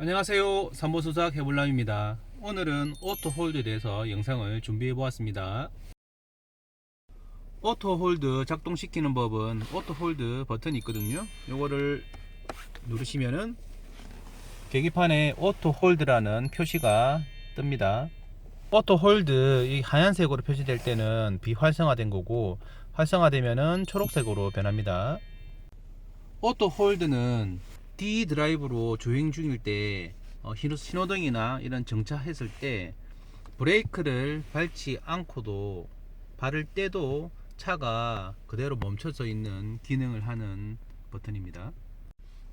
안녕하세요. 삼보수작 해볼람입니다. 오늘은 오토 홀드에 대해서 영상을 준비해 보았습니다. 오토 홀드 작동시키는 법은 오토 홀드 버튼이 있거든요. 요거를 누르시면은 계기판에 오토 홀드라는 표시가 뜹니다. 오토 홀드 이 하얀색으로 표시될 때는 비활성화된 거고 활성화되면은 초록색으로 변합니다. 오토 홀드는 D 드라이브로 주행 중일 때 어, 신호- 신호등이나 이런 정차했을 때 브레이크를 밟지 않고도 밟을 때도 차가 그대로 멈춰져 있는 기능을 하는 버튼입니다.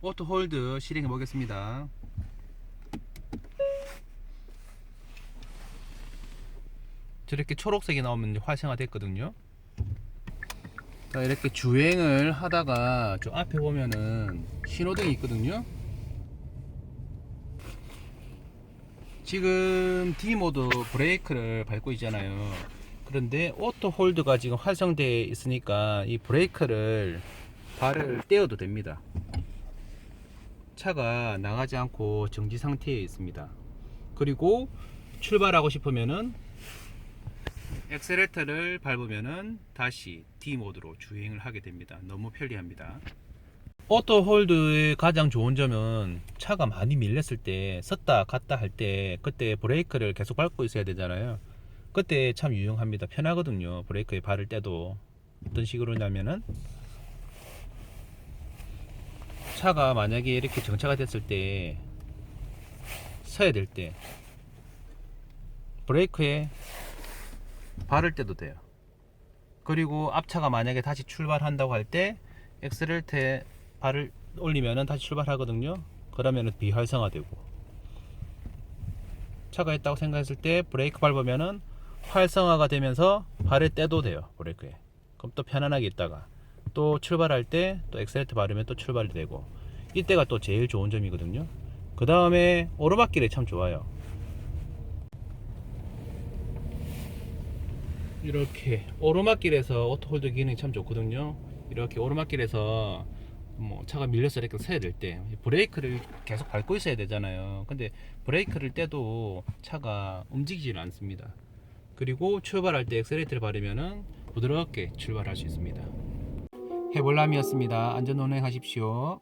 오토 홀드 실행해 보겠습니다. 저렇게 초록색이 나오면 활성화 됐거든요. 자, 이렇게 주행을 하다가 저 앞에 보면은 신호등이 있거든요. 지금 D 모드 브레이크를 밟고 있잖아요. 그런데 오토 홀드가 지금 활성되어 있으니까 이 브레이크를 발을 떼어도 됩니다. 차가 나가지 않고 정지 상태에 있습니다. 그리고 출발하고 싶으면은 엑셀레터를 밟으면은 다시 D 모드로 주행을 하게 됩니다. 너무 편리합니다. 오토 홀드의 가장 좋은 점은 차가 많이 밀렸을 때 섰다 갔다 할 때 그때 브레이크를 계속 밟고 있어야 되잖아요. 그때 참 유용합니다. 편하거든요. 브레이크에 발을 떼도 어떤 식으로냐면은 차가 만약에 이렇게 정차가 됐을 때 서야 될 때 브레이크에 발을 떼도 돼요. 그리고 앞차가 만약에 다시 출발한다고 할 때 엑셀레터에 발을 올리면은 다시 출발하거든요. 그러면은 비활성화되고 차가 있다고 생각했을 때 브레이크 밟으면은 활성화가 되면서 발을 떼도 돼요. 브레이크에. 그럼 또 편안하게 있다가 또 출발할 때 또 엑셀레터 바르면 또 출발이 되고 이때가 또 제일 좋은 점이거든요. 그 다음에 오르막길에 참 좋아요. 이렇게 오르막길에서 오토홀드 기능이 참 좋거든요. 이렇게 오르막길에서 뭐 차가 밀려서 이렇게 서야 될 때 브레이크를 계속 밟고 있어야 되잖아요. 근데 브레이크를 떼도 차가 움직이질 않습니다. 그리고 출발할 때 엑셀레이터를 바르면은 부드럽게 출발할 수 있습니다. 해볼람이었습니다. 안전 운행하십시오.